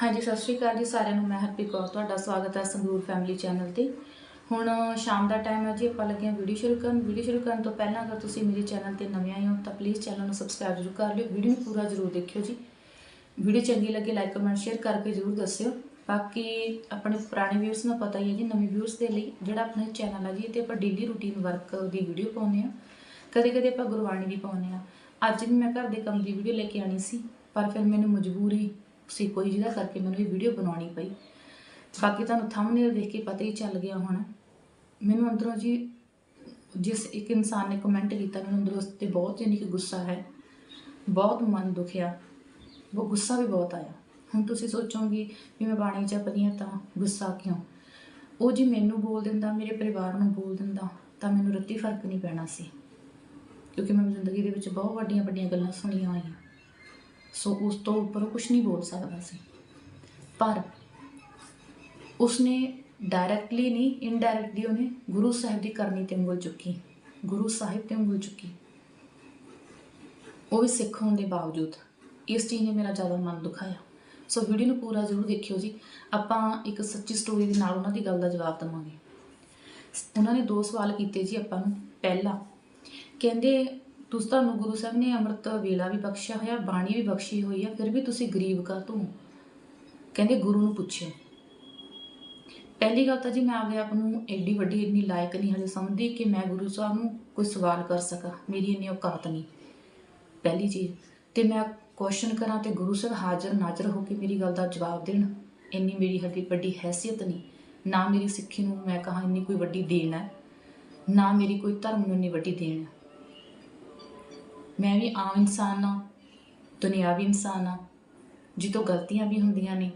ਹਾਂਜੀ, ਸਤਿ ਸ਼੍ਰੀ ਅਕਾਲ ਜੀ ਸਾਰਿਆਂ ਨੂੰ। ਮੈਂ ਹਰਪ੍ਰੀਤ ਕੌਰ, ਤੁਹਾਡਾ ਸਵਾਗਤ ਹੈ ਸੰਗਰੂਰ ਫੈਮਿਲੀ ਚੈਨਲ ਤੇ। ਹੁਣ ਸ਼ਾਮ ਦਾ ਟਾਈਮ ਹੈ ਜੀ, ਆਪਾਂ ਲੱਗੇ ਹਾਂ ਵੀਡੀਓ ਸ਼ੁਰੂ ਕਰਨ। ਵੀਡੀਓ ਸ਼ੁਰੂ ਕਰਨ ਤੋਂ ਪਹਿਲਾਂ ਅਗਰ ਤੁਸੀਂ ਮੇਰੇ ਚੈਨਲ ਤੇ ਨਵੇਂ ਆਏ ਹੋ ਤਾਂ ਪਲੀਜ਼ ਚੈਨਲ ਨੂੰ ਸਬਸਕ੍ਰਾਈਬ ਜ਼ਰੂਰ ਕਰ ਲਿਓ। ਵੀਡੀਓ ਨੂੰ ਪੂਰਾ ਜ਼ਰੂਰ ਦੇਖਿਓ ਜੀ। ਵੀਡੀਓ ਚੰਗੀ ਲੱਗੇ ਲਾਈਕ ਕਮੈਂਟ ਸ਼ੇਅਰ ਕਰਕੇ ਜ਼ਰੂਰ ਦੱਸਿਓ। ਬਾਕੀ ਆਪਣੇ ਪੁਰਾਣੇ ਵਿਊਅਰਸ ਨੂੰ ਪਤਾ ਹੀ ਹੈ ਜੀ, ਨਵੇਂ ਵਿਊਅਰਸ ਦੇ ਲਈ ਜਿਹੜਾ ਆਪਣਾ ਚੈਨਲ ਹੈ ਜੀ, ਇਹ ਤੇ ਆਪਾਂ ਡੇਲੀ ਰੂਟੀਨ ਵਰਕ ਦੀ ਵੀਡੀਓ ਪਾਉਂਦੇ ਆ ਕਦੇ ਕਦੇ ਆਪਾਂ ਗੁਰਬਾਣੀ ਵੀ ਪਾਉਂਦੇ ਆ ਅੱਜ ਵੀ ਮੈਂ ਘਰ ਦੇ ਕੰਮ ਦੀ ਵੀਡੀਓ ਲੈ ਕੇ ਆਣੀ ਸੀ, ਪਰ ਫਿਰ ਮੈਨੂੰ ਮਜਬੂਰੀ ਸੀ ਕੋਈ ਜਿਹਦਾ ਕਰਕੇ ਮੈਨੂੰ ਇਹ ਵੀਡੀਓ ਬਣਾਉਣੀ ਪਈ। ਬਾਕੀ ਤੁਹਾਨੂੰ ਥੰਬਨੇਲ ਦੇਖ ਕੇ ਪਤਾ ਹੀ ਚੱਲ ਗਿਆ ਹੁਣ। ਮੈਨੂੰ ਅੰਦਰੋਂ ਜੀ, ਜਿਸ ਇੱਕ ਇਨਸਾਨ ਨੇ ਕਮੈਂਟ ਕੀਤਾ, ਮੈਨੂੰ ਅੰਦਰੋਂ ਉਸ ਤੇ ਬਹੁਤ ਯਾਨੀ ਕਿ ਗੁੱਸਾ ਹੈ। ਬਹੁਤ ਮਨ ਦੁਖਿਆ। ਉਹ ਗੁੱਸਾ ਵੀ ਬਹੁਤ ਆਇਆ। ਹੁਣ ਤੁਸੀਂ ਸੋਚੋਗੇ ਵੀ ਮੈਂ ਬਾਣੀ ਜਪਦੀ ਹਾਂ ਤਾਂ ਗੁੱਸਾ ਕਿਉਂ? ਉਹ ਜੀ ਮੈਨੂੰ ਬੋਲ ਦਿੰਦਾ, ਮੇਰੇ ਪਰਿਵਾਰ ਨੂੰ ਬੋਲ ਦਿੰਦਾ, ਤਾਂ ਮੈਨੂੰ ਰੱਤੀ ਫ਼ਰਕ ਨਹੀਂ ਪੈਣਾ ਸੀ। ਕਿਉਂਕਿ ਮੈਂ ਜ਼ਿੰਦਗੀ ਦੇ ਵਿੱਚ ਬਹੁਤ ਵੱਡੀਆਂ ਵੱਡੀਆਂ ਗੱਲਾਂ ਸੁਣੀਆਂ ਹੋਈਆਂ। ਸੋ ਉਸ ਤੋਂ ਉੱਪਰ ਉਹ ਕੁਝ ਨਹੀਂ ਬੋਲ ਸਕਦਾ ਸੀ। ਪਰ ਉਸਨੇ ਡਾਇਰੈਕਟਲੀ ਨਹੀਂ ਇਨਡਾਇਰੈਕਟਲੀ ਉਹਨੇ ਗੁਰੂ ਸਾਹਿਬ ਦੀ ਕਰਨੀ ਤੇ ਉਂਗਲ ਚੁੱਕੀ। ਗੁਰੂ ਸਾਹਿਬ ਤੇ ਉਂਗਲ ਚੁੱਕੀ। ਉਹ ਵੀ ਸਿੱਖ ਹੋਣ ਦੇ ਬਾਵਜੂਦ ਇਸ ਚੀਜ਼ ਨੇ ਮੇਰਾ ਜ਼ਿਆਦਾ ਮਨ ਦੁਖਾਇਆ। ਸੋ ਵੀਡੀਓ ਨੂੰ ਪੂਰਾ ਜ਼ਰੂਰ ਦੇਖਿਓ ਜੀ। ਆਪਾਂ ਇੱਕ ਸੱਚੀ ਸਟੋਰੀ ਦੇ ਨਾਲ ਉਹਨਾਂ ਦੀ ਗੱਲ ਦਾ ਜਵਾਬ ਦੇਵਾਂਗੇ। ਉਹਨਾਂ ਨੇ ਦੋ ਸਵਾਲ ਕੀਤੇ ਜੀ ਆਪਾਂ ਨੂੰ। ਪਹਿਲਾ, ਕਹਿੰਦੇ ਤੁਸੀਂ ਤੁਹਾਨੂੰ ਗੁਰੂ ਸਾਹਿਬ ਨੇ ਅੰਮ੍ਰਿਤ ਵੇਲਾ ਵੀ ਬਖਸ਼ਿਆ ਹੋਇਆ, ਬਾਣੀ ਵੀ ਬਖਸ਼ੀ ਹੋਈ ਆ, ਫਿਰ ਵੀ ਤੁਸੀਂ ਗਰੀਬ ਕਾ ਤੂੰ ਕਹਿੰਦੇ ਗੁਰੂ ਨੂੰ ਪੁੱਛਿਓ ਪਹਿਲੀ ਗੱਲ ਤਾਂ ਜੀ ਮੈਂ ਆਪਦੇ ਆਪ ਨੂੰ ਐਡੀ ਵੱਡੀ ਇੰਨੀ ਲਾਇਕ ਨਹੀਂ ਹਲੇ ਸਮਝਦੀ ਕਿ ਮੈਂ ਗੁਰੂ ਸਾਹਿਬ ਨੂੰ ਕੋਈ ਸਵਾਲ ਕਰ ਸਕਾਂ। ਮੇਰੀ ਇੰਨੀ ਔਕਾਤ ਨਹੀਂ। ਪਹਿਲੀ ਚੀਜ਼, ਤੇ ਮੈਂ ਕੁਐਸਚਨ ਕਰਾਂ ਤੇ ਗੁਰੂ ਸਾਹਿਬ ਹਾਜ਼ਰ ਨਾਜ਼ਰ ਹੋ ਕੇ ਮੇਰੀ ਗੱਲ ਦਾ ਜਵਾਬ ਦੇਣ, ਇੰਨੀ ਮੇਰੀ ਹੱਡੀ ਵੱਡੀ ਹੈਸੀਅਤ ਨਹੀਂ। ਨਾ ਮੇਰੀ ਸਿੱਖੀ ਨੂੰ ਮੈਂ ਕਹਾਂ ਇੰਨੀ ਕੋਈ ਵੱਡੀ ਦੇਣ ਹੈ, ਨਾ ਮੇਰੀ ਕੋਈ ਧਰਮ ਨੂੰ ਇੰਨੀ ਵੱਡੀ ਦੇਣ ਹੈ। ਮੈਂ ਵੀ ਆਮ ਇਨਸਾਨ ਹਾਂ, ਦੁਨਿਆਵੀ ਇਨਸਾਨ ਹਾਂ, ਜਿੱਤੋਂ ਗਲਤੀਆਂ ਵੀ ਹੁੰਦੀਆਂ ਨੇ,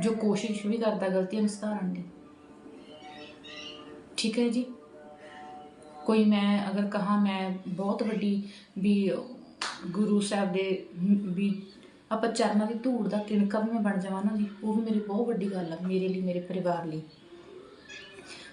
ਜੋ ਕੋਸ਼ਿਸ਼ ਵੀ ਕਰਦਾ ਗਲਤੀਆਂ ਨੂੰ ਸੁਧਾਰਨ ਦੀ। ਠੀਕ ਹੈ ਜੀ? ਕੋਈ ਮੈਂ ਅਗਰ ਕਹਾ ਮੈਂ ਬਹੁਤ ਵੱਡੀ ਵੀ ਗੁਰੂ ਸਾਹਿਬ ਦੇ ਵੀ ਆਪਾਂ ਚਰਨਾਂ ਦੀ ਧੂੜ ਦਾ ਕਿਣਕਾ ਵੀ ਮੈਂ ਬਣ ਜਾਵਾਂ ਨਾ ਜੀ, ਉਹ ਵੀ ਮੇਰੀ ਬਹੁਤ ਵੱਡੀ ਗੱਲ ਆ, ਮੇਰੇ ਲਈ, ਮੇਰੇ ਪਰਿਵਾਰ ਲਈ।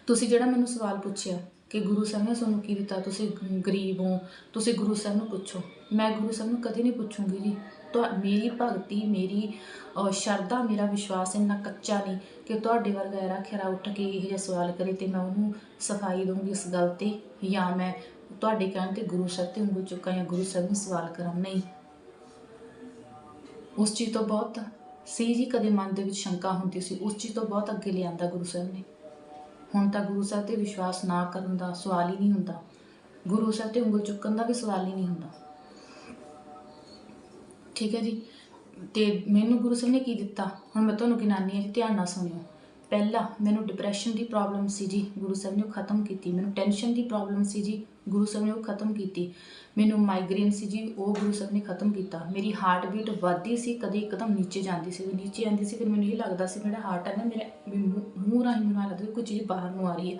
ਤੁਸੀਂ ਜਿਹੜਾ ਮੈਨੂੰ ਸਵਾਲ ਪੁੱਛਿਆ ਕਿ ਗੁਰੂ ਸਾਹਿਬ ਨੇ ਤੁਹਾਨੂੰ ਕੀ ਦਿੱਤਾ? ਤੁਸੀਂ ਗਰੀਬ ਹੋ। ਤੁਸੀਂ ਗੁਰੂ ਸਾਹਿਬ ਨੂੰ ਪੁੱਛੋ। ਮੈਂ ਗੁਰੂ ਸਾਹਿਬ ਨੂੰ ਕਦੇ ਨਹੀਂ ਪੁੱਛੂੰਗੀ ਜੀ। ਤੁਹਾ ਮੇਰੀ ਭਗਤੀ ਮੇਰੀ ਅਹ, ਸ਼ਰਧਾ ਮੇਰਾ ਵਿਸ਼ਵਾਸ ਇੰਨਾ ਕੱਚਾ ਨਹੀਂ ਕਿ ਤੁਹਾਡੇ ਵਰਗਾ ਐਰਾ ਖੈਰਾ ਉੱਠ ਕੇ ਇਹ ਜਿਹਾ ਸਵਾਲ ਕਰੇ ਤੇ ਮੈਂ ਉਹਨੂੰ ਸਫ਼ਾਈ ਦਊਂਗੀ ਇਸ ਗੱਲ ਤੇ ਜਾਂ ਮੈਂ ਤੁਹਾਡੇ ਕਹਿਣ ਤੇ ਗੁਰੂ ਸਾਹਿਬ ਤੇ ਉਂਗਲ ਚੁੱਕਾਂ ਜਾਂ ਗੁਰੂ ਸਾਹਿਬ ਨੂੰ ਸਵਾਲ ਕਰਾਂ। ਨਹੀਂ। ਉਸ ਚੀਜ਼ ਤੋਂ ਬਹੁਤ ਸੀ ਜੀ ਕਦੇ ਮਨ ਦੇ ਵਿੱਚ ਸ਼ੰਕਾ ਹੁੰਦੀ ਸੀ। ਉਸ ਚੀਜ਼ ਤੋਂ ਬਹੁਤ ਅੱਗੇ ਲਿਆਂਦਾ ਗੁਰੂ ਸਾਹਿਬ ਨੇ। ਹੁਣ ਤਾਂ ਗੁਰੂ ਸਾਹਿਬ ਤੇ ਵਿਸ਼ਵਾਸ ਨਾ ਕਰਨ ਦਾ ਸਵਾਲ ਹੀ ਨਹੀਂ ਹੁੰਦਾ। ਗੁਰੂ ਸਾਹਿਬ ਤੇ ਉਂਗਲ ਚੁੱਕਣ ਦਾ ਵੀ ਸਵਾਲ ਹੀ ਨਹੀਂ ਹੁੰਦਾ। ਠੀਕ ਹੈ ਜੀ? ਤੇ ਮੈਨੂੰ ਗੁਰੂ ਸਾਹਿਬ ਨੇ ਕੀ ਦਿੱਤਾ? ਹੁਣ ਮੈਂ ਤੁਹਾਨੂੰ ਗਿਣਾਨੀ ਹੈ ਜੀ, ਧਿਆਨ ਨਾਲ ਸੁਣਿਓ। ਪਹਿਲਾ ਮੈਨੂੰ ਡਿਪਰੈਸ਼ਨ ਦੀ ਪ੍ਰੋਬਲਮ ਸੀ ਜੀ। ਗੁਰੂ ਸਾਹਿਬ ਨੇ ਉਹ ਖਤਮ ਕੀਤੀ। ਮੈਨੂੰ ਟੈਨਸ਼ਨ ਦੀ ਪ੍ਰੋਬਲਮ ਸੀ ਜੀ। ਗੁਰੂ ਸਾਹਿਬ ਨੇ ਉਹ ਖਤਮ ਕੀਤੀ। ਮੈਨੂੰ ਮਾਈਗ੍ਰੇਨ ਸੀ ਜੀ, ਉਹ ਗੁਰੂ ਸਾਹਿਬ ਨੇ ਖਤਮ ਕੀਤਾ। ਮੇਰੀ ਹਾਰਟ ਬੀਟ ਵੱਧਦੀ ਸੀ, ਕਦੇ ਇੱਕਦਮ ਨੀਚੇ ਜਾਂਦੀ ਸੀ ਨੀਚੇ ਆਉਂਦੀ ਸੀ, ਫਿਰ ਮੈਨੂੰ ਇਹ ਲੱਗਦਾ ਸੀ ਮੇਰਾ ਹਾਰਟ ਹੈ ਨਾ, ਮੇਰੇ ਮੂੰਹ ਰਾਹੀਂ ਮੈਨੂੰ ਐਂ ਲੱਗਦਾ ਕੋਈ ਚੀਜ਼ ਬਾਹਰ ਨੂੰ ਆ ਰਹੀ ਹੈ।